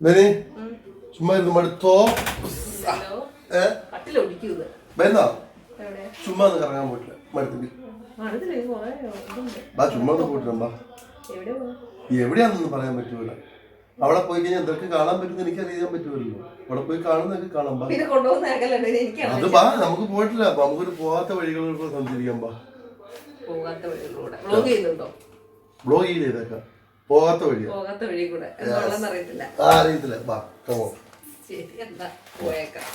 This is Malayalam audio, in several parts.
ബനി? ചുമ്മാ ഇരുന്ന് മടുത്തോ? ബെന്നാ? എവിടെ? ചുമ്മാ ഒന്ന് കറങ്ങാൻ പോയിട്ടില്ല. മടുത്തിട്ട്. ബാ ചുമ്മാ ഒന്ന് പോവാ? എവിടെയാണെന്നൊന്നും പറയാൻ പറ്റൂല. അവിടെ പോയി കഴിഞ്ഞാൽ എന്തൊക്കെ കാണാൻ പറ്റുന്ന എനിക്ക് അറിയാൻ പറ്റുമല്ലോ. അവിടെ പോയി കാണുന്നൊക്കെ കാണാൻ എനിക്കാണ് അത് ബാ നമുക്ക് പോയിട്ടില്ല. അപ്പൊ നമുക്കൊരു പോവാത്ത വഴികളിലൂടെ സഞ്ചരിക്കാം ബാ. പോകാത്ത വഴികളിലൂടെ. ബ്ലോഗ് ചെയ്യുന്നുണ്ടോ? ബ്ലോഗ് ചെയ്തേക്കാം. പോകാത്ത വഴി കൂടെ. എന്താണെന്ന് അറിയത്തില്ല. കമോ ശരി എന്താ പോയേക്കാം.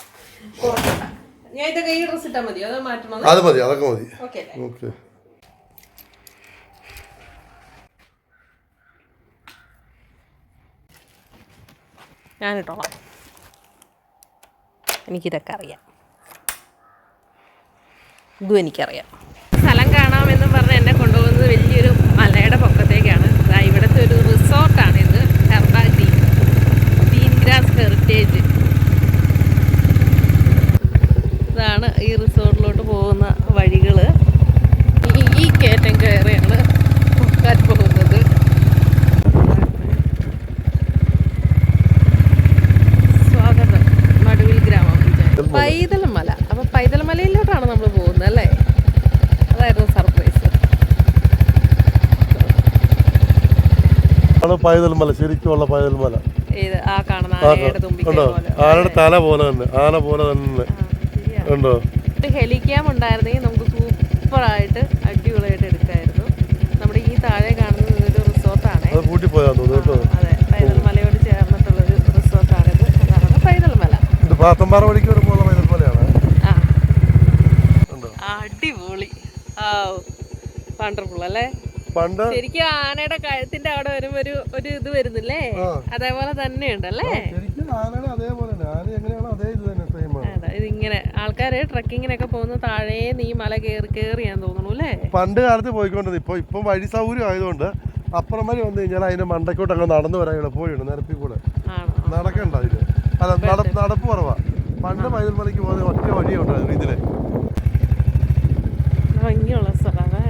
ഞാൻ ഇതൊക്കെ ഈ ഡ്രസ് മതിയോ അതോ മാറ്റണോ അത് മതി അതൊക്കെ മതി. ഓക്കെ ഓക്കെ ഞാനിട്ടോളാം എനിക്കിതൊക്കെ അറിയാം. ഇതും എനിക്കറിയാം. സ്ഥലം കാണാമെന്നും പറഞ്ഞ് എന്നെ കൊണ്ടുപോകുന്നത് വലിയൊരു മലയുടെ പൊക്കത്തേക്കാണ്. ദാ ഇവിടുത്തെ ഒരു റിസോർട്ടാണ് ഇത് ഹെർബ ഗ്രീൻ ഗ്രീൻ ഗ്രാസ് ഹെറിറ്റേജ്. ഇതാണ് ഈ റിസോർട്ടിലോട്ട് പോകുന്ന വഴികൾ ഈ ഈ കയറ്റം കയറിയാണ് പോകാൻ പോകുന്നത് സ്വാഗതം മടുവിൽ ഗ്രാമപഞ്ചായത്ത് പൈതൽ മല അപ്പൊ പൈതൽ മലയിലോട്ടാണ് നമ്മൾ പോകുന്നത് അല്ലേ അതായിരുന്നു സർപ്രൈസ് ആണ് പൈതൽ മല ശരിക്കുമുള്ള പൈതൽ മല ഉണ്ടോ? ആനയുടെ തല പോലെ തന്നെ ആന പോലെ തന്നെ. ഉണ്ടോ? ഹെലിക്യാം ഉണ്ടായിരുന്നെങ്കിൽ നമുക്ക് സൂപ്പറായിട്ട് അടിപൊളിയായിട്ട് എടുക്കായിരുന്നു. നമ്മുടെ ഈ താഴെ കാണുന്നത് ഒരു റിസോർട്ടാണ്. അത് കൂട്ടി പോയാന്ന് തോന്നുന്നു കേട്ടോ. അതെ. പൈതൽ മലയോട് ചേർന്നിട്ടുള്ളൊരു റിസോർട്ടാണ് അതാണ് പൈതൽ മല ഇത് പാത്തമ്പാറ വഴിക്ക് വരുമ്പോൾ പൈതൽ മലയാണ് അടിപൊളി. ആ വണ്ടർഫുൾ അല്ലേ? പണ്ട് ശരിക്കും ആനയുടെ കഴുത്തിന്റെ അവിടെ വരുമ്പോ ഒരു ഒരു ഇത് വരുന്നില്ലേ. അതേപോലെ തന്നെയുണ്ട് അല്ലേ ശരിക്കും ആനയുടെ അതേപോലെ തന്നെ ആന എങ്ങനെയാണോ അതേ ഇത് തന്നെ ഇതിങ്ങനെ ആൾക്കാര് ട്രക്കിങ്ങിനൊക്കെ പോകുന്ന താഴേ നീ മല കേറി കേറിയാന്ന് തോന്നുന്നു അല്ലേ? പണ്ട് കാലത്ത് പോയിക്കൊണ്ടത് ഇപ്പൊ ഇപ്പൊ വഴി സൗകര്യം ആയതുകൊണ്ട് അപ്പുറം വരെ വന്നു കഴിഞ്ഞാൽ അതിന്റെ മണ്ടക്കോട്ട് അങ്ങ് നടന്നു വരാൻ എളുപ്പമുണ്ട് നിരപ്പി കൂടെ. നടക്കണ്ട അതിൽ. അല്ല നട- നടപ്പ് കുറവാ. പണ്ട് പൈതൽ മലയ്ക്ക് പോകുന്ന ഒറ്റ വഴിയുണ്ടായിരുന്നു ഇതിലെ ഭംഗിയുള്ള സ്ഥലമേ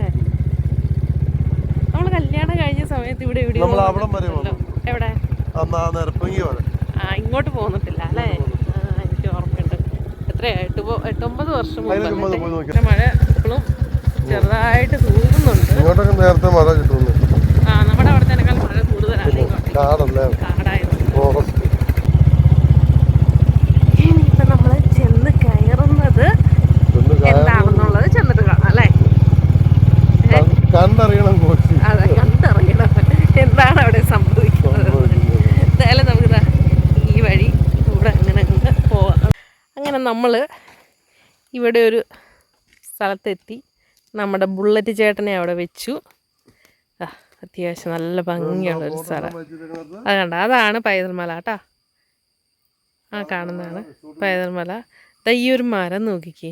നമ്മൾ കല്യാണം കഴിഞ്ഞ സമയത്ത് ഇവിടെ നമ്മൾ അവിടം വരെ. എവിടെ? അന്ന് ആ ഇങ്ങോട്ട് പോന്നിട്ടില്ല അല്ലേ? ആ, എനിക്ക് ഓർമ്മയുണ്ട്. എത്രയായിട്ട് പോ- എട്ടൊമ്പത് വർഷം അതിന് മുമ്പ് ചുമ്മാ പോയി നോക്കി. പിന്നെ മഴ ഇപ്പോഴും ചെറുതായിട്ട് തൂങ്ങുന്നുണ്ട് ഇങ്ങോട്ടൊക്കെ നേരത്തെ മഴ കിട്ടുന്നു. ആ നമ്മുടെ അവിടെ തന്നെക്കാൾ മഴ കൂടുതലാണ് ഇങ്ങോട്ട് കാടല്ലേ? ഫോറസ്റ്റ് ഇനിയിപ്പോ നമ്മൾ ചെന്ന് കയറുന്നത് ഒന്ന് കാ- എന്താണെന്നുള്ളത് ചെന്നിട്ട് കാണാം അല്ലേ കൺ- കണ്ടറിയണം കോച്ചി അതെ കണ്ടറിയണം എന്താണ് അവിടെ സംഭവിക്കുന്നത് എന്തായാലും നമുക്ക് ഈ വഴി ഇവിടെ അങ്ങനെ അങ്ങ് പോവാം അങ്ങനെ നമ്മൾ ഇവിടെ ഒരു സ്ഥലത്തെത്തി. നമ്മുടെ ബുള്ളറ്റ് ചേട്ടനെ അവിടെ വെച്ചു. ആ അത്യാവശ്യം നല്ല ഭംഗിയുള്ള ഒരു സ്ഥലം. അത് കണ്ട അതാണ് പൈതൽമല കേട്ടാ ആ കാണുന്നതാണ് പൈതൽമല. ദാ ഈ ഒരു മരം നോക്കിക്കേ.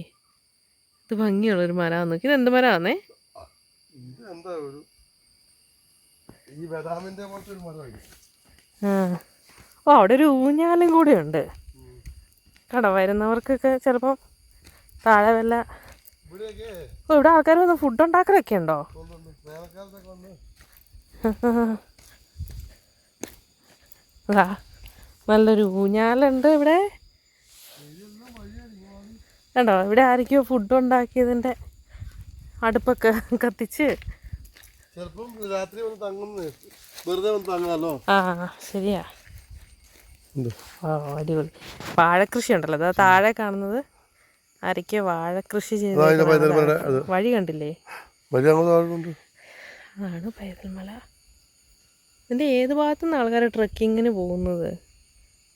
ഇത് ഭംഗിയുള്ള ഒരു മരം നോക്കി ഇത് എന്ത് മരമാണേ ആ. ഓ അവിടെ ഒരു ഊഞ്ഞാലും കൂടെ ഉണ്ട്. കട വരുന്നവർക്കൊക്കെ ചിലപ്പം താഴെ വല്ല ഇവിടെ ആൾക്കാർ വന്ന് ഫുഡ് ഉണ്ടാക്കലൊക്കെ ഉണ്ടോ? അതാ നല്ലൊരു ഊഞ്ഞാലുണ്ട് ഇവിടെ. കണ്ടോ ഇവിടെ ആരൊക്കെയോ ഫുഡ് ഉണ്ടാക്കിയതിന്റെ അടുപ്പൊക്കെ കത്തിച്ച്. ചിലപ്പം രാത്രി വന്ന് തങ്ങുന്നു. വെറുതെ വന്ന് തങ്ങാലോ ആ ശരിയാ. ഓ അടിപൊളി. വാഴക്കൃഷി ഉണ്ടല്ലോ അതാ താഴെ കാണുന്നത്. അരയ്ക്ക് വാഴക്കൃഷി ചെയ്ത് വഴി കണ്ടില്ലേ? ആണ് പൈതൽമല ഇതിന്റെ ഏത് ഭാഗത്തു നിന്ന് ആൾക്കാർ ട്രക്കിങ്ങിന് പോകുന്നത്?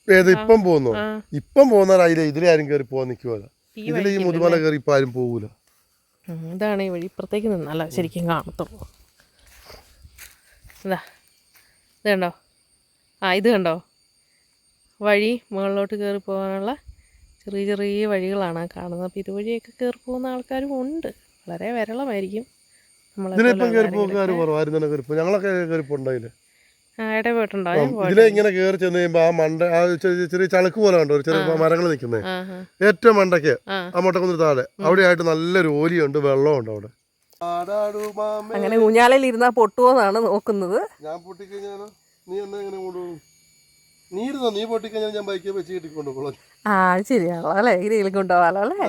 ഏത് ഇപ്പം പോകുന്നു? ഇപ്പം പോകുന്നവർ അതിലെ ഇതിലെ ആരും കയറി പോകാൻ നിൽക്കുമല്ല ഇതിലെ ഈ മുതുമല കയറി ഇപ്പം ആരും പോകൂല ഇതാണ് ഈ വഴി. ഇപ്പുറത്തേക്ക് നിന്നല്ല ശരിക്കും കാണത്തുള്ളൂ. ഇതാ. ഇത് കണ്ടോ? ആ ഇത് കണ്ടോ? വഴി മുകളിലോട്ട് കയറി പോകാനുള്ള ചെറിയ ചെറിയ വഴികളാണ് ആ കാണുന്നത്. അപ്പോൾ ഇതുവഴിയൊക്കെ കയറി പോകുന്ന ആൾക്കാരും ഉണ്ട്. വളരെ വിരളമായിരിക്കും ഇതിലിപ്പം കയറി പോക്കാർ ആരും തന്നെ കയറി ഞങ്ങളൊക്കെ കയറി പോണ്ടായില്ലേ ആ ഇട പോയിട്ടുണ്ടോ ഞാൻ പോയി ഇതിലെ ഇങ്ങനെ കയറി ചെന്ന് കഴിയുമ്പോൾ ആ മണ്ട ആ ചെറിയ ചളുക്ക് പോലെ കണ്ടോ? ഒരു ചെറിയ മരങ്ങൾ നിൽക്കുന്നത് ആ ഏറ്റവും മണ്ടയ്ക്ക് ആ. മുട്ടക്കുന്നിന് താഴെ. അവിടെയായിട്ട് നല്ലൊരു ഓലിയുണ്ട് വെള്ളമുണ്ട് അവിടെ. അങ്ങനെ ഊഞ്ഞാലയിൽ പൊട്ടുവോന്നാണ് പൊട്ടുമോന്നാണ് നോക്കുന്നത്. ഞാൻ പൊട്ടിക്കഴിഞ്ഞാലോ? നീ എന്നെ എങ്ങനെ കൊണ്ടുപോകും? നീ നീ പൊട്ടിക്കഴിഞ്ഞാൽ ഞാൻ ബൈക്കിൽ വെച്ച് കിട്ടിക്കൊണ്ടു ആ അത് ശരിയാണല്ലോ അല്ലേ? ഗ്രീലും കൊണ്ടുപോകാലോ അല്ലേ?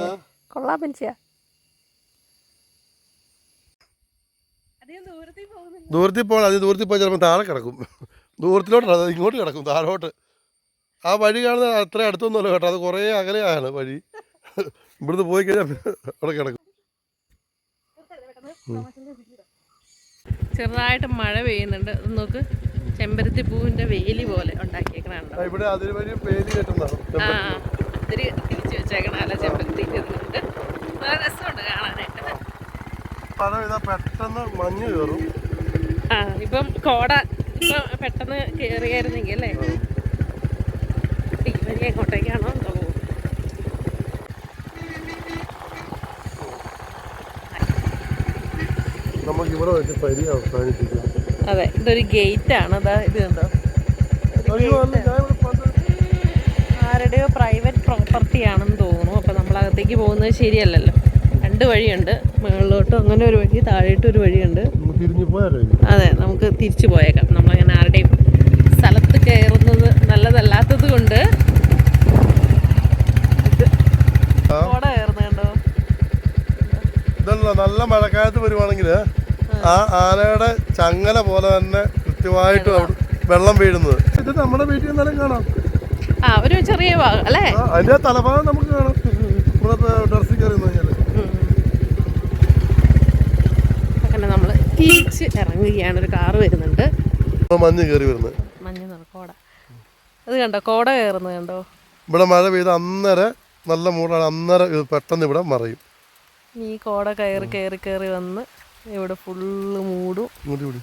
കൊള്ളാം പെൻസിയാ ദൂരത്തിൽ പോകണം അത് ദൂരത്തിൽ പോയി ചിലപ്പോൾ താഴെ കിടക്കും. ദൂരത്തിലോട്ടല്ല അത് ഇങ്ങോട്ട് കിടക്കും താഴോട്ട്. ആ വഴി കാണുന്നത് അത്ര അടുത്തൊന്നുമല്ല കേട്ടോ അത് കുറേ അകലെയാണ് വഴി. ഇവിടുന്ന് പോയി കഴിഞ്ഞാൽ അവിടെ കിടക്കും. ചെറുതായിട്ട് മഴ പെയ്യുന്നുണ്ട് നോക്ക്. ചെമ്പരത്തി പൂവിന്റെ വേലി പോലെ ഉണ്ടാക്കിയേക്കണോ ആ, ഇവിടെ അതിന് വഴി പേര് കേട്ടുന്നതാണ്. ആ ഒത്തിരി തിരിച്ചു വെച്ചേക്കണ അല്ല ചെമ്പരത്തി ഇരുന്നുണ്ട് നല്ല രസമുണ്ട് കാണാനായിട്ട്. മഴ പെയ്താൽ പെട്ടെന്ന് മഞ്ഞ് കയറും. ആ ഇപ്പം കോട ഇപ്പം പെട്ടെന്ന് കയറിയായിരുന്നെങ്കിൽ അല്ലേ? ഈ വഴി എങ്ങോട്ടേക്കാണോ എന്തോ പോകും നമുക്ക് ഇവിടെ വെച്ച് പരി അവസാനിപ്പിക്കാം. അതെ ഇതൊരു ഗേറ്റ് ആണ്. അതാ ഇത് കണ്ടോ? ആരുടെയോ പ്രൈവറ്റ് പ്രോപ്പർട്ടി ആണെന്ന് തോന്നുന്നു. അപ്പോൾ നമ്മൾ അകത്തേക്ക് പോകുന്നത് ശരിയല്ലല്ലോ. രണ്ട് വഴിയുണ്ട്. മുകളിലോട്ട് അങ്ങനെ ഒരു വഴി താഴോട്ടും ഒരു വഴിയുണ്ട്. അതെ നമുക്ക് തിരിച്ചു പോയേക്കാം. നമ്മളങ്ങനെ ആരുടെയും സ്ഥലത്ത് കയറുന്നത് നല്ലതല്ലാത്തത് കൊണ്ട് നല്ല മഴക്കാലത്ത് വരുവാണെങ്കിൽ ആ ആനയുടെ ചങ്ങല പോലെ തന്നെ കൃത്യമായിട്ട് വെള്ളം വീഴുന്നത്. ഇത് നമ്മുടെ വീട്ടിൽ നിന്നാലും കാണാം. ആ ഒരു ചെറിയ ഭാഗം അല്ലേ? അതിന്റെ തലഭാഗം നമുക്ക് കാണാം. ഇവിടെ ഡ്രസ്സിൽ കയറി അങ്ങനെ നമ്മൾ തിരിച്ച് ഇറങ്ങുകയാണ്. ഒരു കാറ് വരുന്നുണ്ട്. മഞ്ഞ് കയറി വരുന്നത്. മഞ്ഞ കോട. അത് കണ്ടോ? കോട കയറുന്നത് കണ്ടോ? ഇവിടെ മഴ പെയ്ത് അന്നേരം നല്ല മൂടാണ്. അന്നേരം ഇത് പെട്ടെന്ന് ഇവിടെ മറയും. ഈ കോട കയറി കയറി കയറി വന്ന് ഇവിടെ ഫുള്ള് മൂടും. ഇവിടെ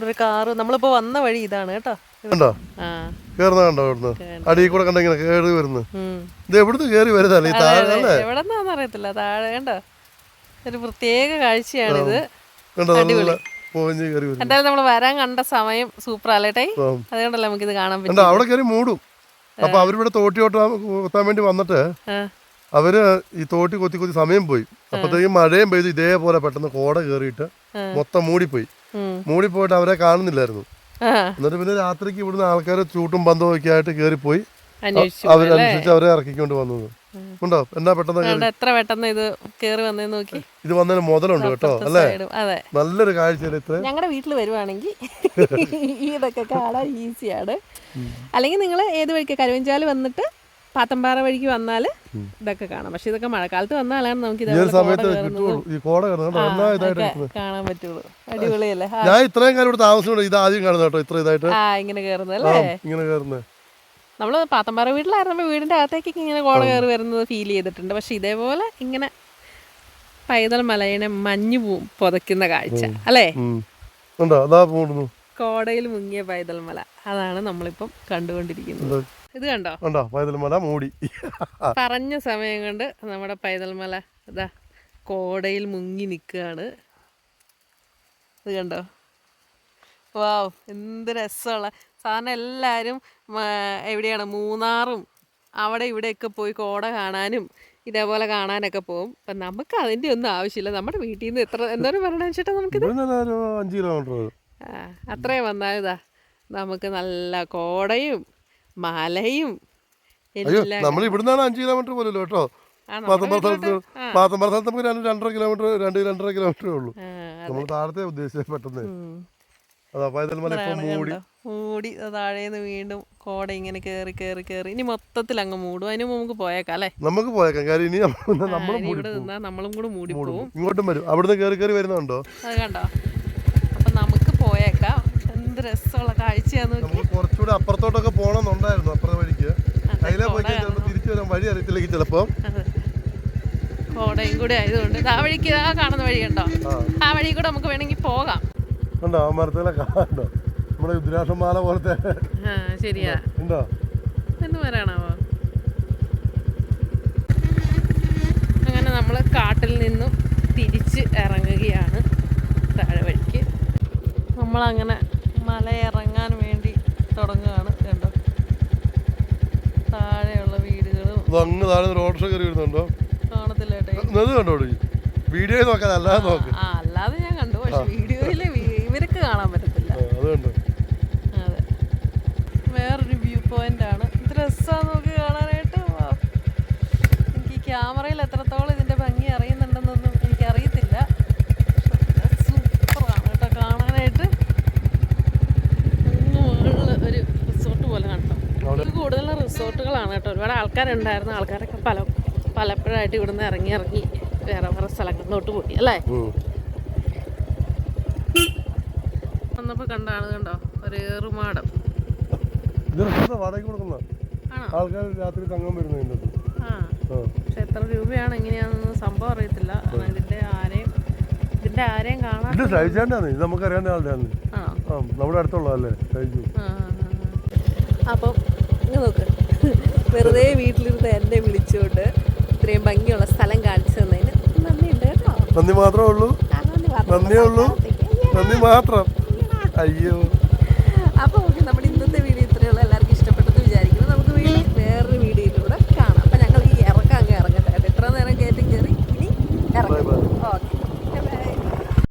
ഒരു കാറ്. നമ്മളിപ്പോ വന്ന വഴി ഇതാണ് കേട്ടോ. കണ്ടോ? കണ്ടോ ഇവിടുന്ന്? അടിയിൽ കൂടെ കണ്ട ഇങ്ങനെ കയറി വരുന്നത്. ഉം. ഇത് എവിടുന്ന് കയറി വരുന്നതല്ലേ ഈ താഴെ അല്ലേ? എവിടെ നിന്നാന്ന് അറിയത്തില്ല. താഴെ കണ്ടോ? ഒരു പ്രത്യേക കാഴ്ചയാണിത് വരുന്നു എന്തായാലും നമ്മൾ വരാൻ കണ്ട സമയം സൂപ്പർ അല്ലേട്ടേ ആ. അതുകൊണ്ടല്ലേ നമുക്കിത് കാണാൻ പറ്റും അവിടെ കയറി മൂടും. അപ്പൊ അവരിവിടെ തോട്ടി വേണ്ടി വന്നിട്ട് അവർ ഈ തോട്ടി കൊത്തി കൊത്തി സമയം പോയി. അപ്പത്തേക്കും മഴയും പെയ്ത് ഇതേപോലെ പെട്ടെന്ന് കോട കയറിയിട്ട് മൊത്തം മൂടിപ്പോയി. മൂടിപ്പോയിട്ട് അവരെ കാണുന്നില്ലായിരുന്നു. എന്നിട്ട് പിന്നെ രാത്രിക്ക് ഇവിടുന്ന് ആൾക്കാർ ചൂട്ടും ബന്ധവും ഒക്കെ ആയിട്ട് കയറിപ്പോയി അവരനുസരിച്ച് അവരെ ഇറക്കിക്കൊണ്ട് വന്നത്. ഉണ്ടോ? എന്നാ പെട്ടെന്ന് എത്ര പെട്ടെന്ന് ഇത് കേറി വന്നേ നോക്കി. ഇത് വന്നതിന് മുതലുണ്ട് കേട്ടോ അല്ലേ? നല്ലൊരു കാഴ്ചയല്ലേ ഇത്ര ഞങ്ങളുടെ വീട്ടിൽ വരുവാണെങ്കിൽ ഇതൊക്കെ കാണാൻ ഈസിയാണ് അല്ലെങ്കിൽ നിങ്ങൾ ഏത് വഴിക്ക്? കരുവഞ്ചാൽ വന്നിട്ട് പാത്തമ്പാറ വഴിക്ക് വന്നാൽ ഇതൊക്കെ കാണാം. പക്ഷെ ഇതൊക്കെ മഴക്കാലത്ത് വന്നാലാണ് നമുക്ക് കാണാൻ പറ്റുള്ളൂ. അടിപൊളിയല്ലേ? ഞാൻ ഇത്രയും കാലം ഇവിടെ താമസിച്ചുകൊണ്ട് ഇത് ആദ്യം കേട്ടോ ഇത്ര ഇതായിട്ട്. ആ ഇങ്ങനെ കയറുന്നല്ലേ ഇങ്ങനെ കയറുന്നത്. നമ്മൾ പാത്തമ്പാറ വീട്ടിലായിരുന്നപ്പോൾ വീടിന്റെ അകത്തേക്ക് ഇങ്ങനെ കോട കയറി വരുന്നത് ഫീൽ ചെയ്തിട്ടുണ്ട്. പക്ഷെ ഇതേപോലെ ഇങ്ങനെ പൈതൽ മലയിനെ മഞ്ഞ് പൂ പുതയ്ക്കുന്ന കാഴ്ച അല്ലേ? കോടയിൽ മുങ്ങിയ പൈതൽ മല. അതാണ് നമ്മളിപ്പം കണ്ടുകൊണ്ടിരിക്കുന്നത്. ഇത് കണ്ടോ? കണ്ടോ? പൈതൽമല മൂടി. പറഞ്ഞ സമയം കൊണ്ട് നമ്മുടെ പൈതൽമല ഇതാ കോടയിൽ മുങ്ങി നിൽക്കുകയാണ്. ഇത് കണ്ടോ? വാവ് എന്ത് രസമുള്ള സാധാരണ എല്ലാവരും എവിടെയാണ്? മൂന്നാറും അവിടെ ഇവിടെയൊക്കെ പോയി കോട കാണാനും ഇതേപോലെ കാണാനൊക്കെ പോകും അപ്പം നമുക്ക് അതിന്റെ ഒന്നും ആവശ്യമില്ല. നമ്മുടെ വീട്ടിൽ നിന്ന് എത്ര എന്തോരം പറയണ ചേട്ടാ നമുക്കിത്? അഞ്ച് കിലോമീറ്റർ ആ, അത്രയും വന്നാലിതാ നമുക്ക് നല്ല കോടയും മലയും അയ്യോ നമ്മൾ ഇവിടുന്നാണ് അഞ്ച് കിലോമീറ്റർ പോലല്ലോ കേട്ടോ. നമ്മുടെ സ്ഥലത്ത് നമുക്ക് രണ്ട് രണ്ടര കിലോമീറ്റർ രണ്ട് രണ്ടര കിലോമീറ്ററേ ഉള്ളൂ. നമ്മൾ താഴത്തെ ഉദ്ദേശിച്ചത് പെട്ടെന്ന്. അതാ പൈതൽ മല ഇപ്പൊ മൂടി. മൂടി താഴേന്ന് വീണ്ടും കോട ഇങ്ങനെ കേറി കേറി കേറി. ഇനി മൊത്തത്തിൽ അങ്ങ് മൂടും. അതിന് നമുക്ക് പോയേക്കാം അല്ലേ? നമുക്ക് പോയേക്കാം. കാര്യം ഇനി നമ്മളും ഇവിടെ നിന്നാ നമ്മളും കൂടെ മൂടി പോകും ഇങ്ങോട്ടും വരും. അവിടുന്ന് കേറി കേറി വരുന്നുണ്ടോ? അത് കണ്ടോ? അപ്പൊ നമുക്ക് പോയേക്കാം. എന്ത് രസമുള്ള കാഴ്ചയാന്ന് നോക്കി. നമുക്ക് കുറച്ചുകൂടെ അപ്പുറത്തോട്ടൊക്കെ പോകണമെന്നുണ്ടായിരുന്നു അപ്പുറത്തെ വഴിക്ക്. അതെ, അതിലെ പോയി ചിലപ്പോൾ തിരിച്ചു വരാൻ വഴി അറിയത്തില്ലെങ്കിൽ ചിലപ്പോൾ കോടയും കൂടെ ആയതുകൊണ്ട്. ആ വഴിക്ക് ആ കാണുന്ന വഴി കണ്ടോ? ആ. വഴി കൂടെ നമുക്ക് വേണമെങ്കിൽ പോകാം. ഉണ്ടോ? ആ മരത്തിലെ കാണണ്ടോ നമ്മുടെ രുദ്രാക്ഷമാല പോലത്തെ. ശരിയാ. ഉണ്ടോ? എന്ന് പറയാണാവോ അങ്ങനെ നമ്മൾ കാട്ടിൽ നിന്നും തിരിച്ച് ഇറങ്ങുകയാണ് താഴെ വഴിക്ക്. നമ്മളങ്ങനെ മല ഇറങ്ങാൻ വേണ്ടി തുടങ്ങുകയാണ് കണ്ടോ താഴെയുള്ള വീടുകളും അങ്ങ് താഴെ റോഡ് ഷോ കയറി വരുന്നുണ്ടോ? കാണത്തില്ല കണ്ടോ വീഡിയോ നോക്കാൻ അല്ലാതെ നോക്ക്. അല്ലാതെ ഞാൻ കണ്ടു. പക്ഷെ വീഡിയോയിൽ ഇവർക്ക് കാണാൻ പറ്റത്തില്ല. അതെ വേറൊരു വ്യൂ പോയിന്റ് ആണ്. ഇത് രസമാണ് നോക്കി കാണാനായിട്ട്. എനിക്ക് ക്യാമറയിൽ എത്രത്തോളം ഇതിന്റെ ഭംഗി അറിയുന്നുണ്ടെന്നൊന്നും എനിക്ക് അറിയത്തില്ല സൂപ്പറാണ് കേട്ടോ കാണാനായിട്ട് അങ്ങ് മുകളിൽ ഒരു റിസോർട്ട് പോലെ കണ്ടോ ഇത് കൂടുതലും റിസോർട്ടുകളാണ് കേട്ടോ ഒരുപാട് ആൾക്കാരുണ്ടായിരുന്നു. ആൾക്കാരൊക്കെ പല പലപ്പോഴായിട്ട് ഇവിടുന്ന് ഇറങ്ങി ഇറങ്ങി വേറെ വേറെ സ്ഥലങ്ങളിലോട്ട് പോയി അല്ലേ? വന്നപ്പോ വന്നപ്പോൾ കണ്ടാണ് കണ്ടോ? ഒരു ഏറുമാടം ആൾക്കാർ രാത്രി തങ്ങാൻ വരുന്നത് പക്ഷെ എത്ര രൂപയാണ് എങ്ങനെയാണെന്ന് സംഭവം അറിയത്തില്ല. ഇതിന്റെ ആരെയും ഇതിന്റെ ആരെയും കാണാൻ ഇത് ഷൈജാണ്ടാണ് ഇത് നമുക്ക് അറിയാൻ ആളുടെ ആണ് നമ്മുടെ അടുത്തുള്ളതല്ലേ. ആ. അപ്പം നോക്ക്. വെറുതെ വീട്ടിലിരുന്ന് എന്നെ വിളിച്ചുകൊണ്ട് ഇത്രയും ഭംഗിയുള്ള സ്ഥലം കാണിച്ചു തന്നതിന് നന്ദിയുണ്ട് കേട്ടോ. നന്ദി മാത്രമേ ഉള്ളൂ. നന്ദിയേ ഉള്ളൂ. നന്ദി മാത്രം. അയ്യോ.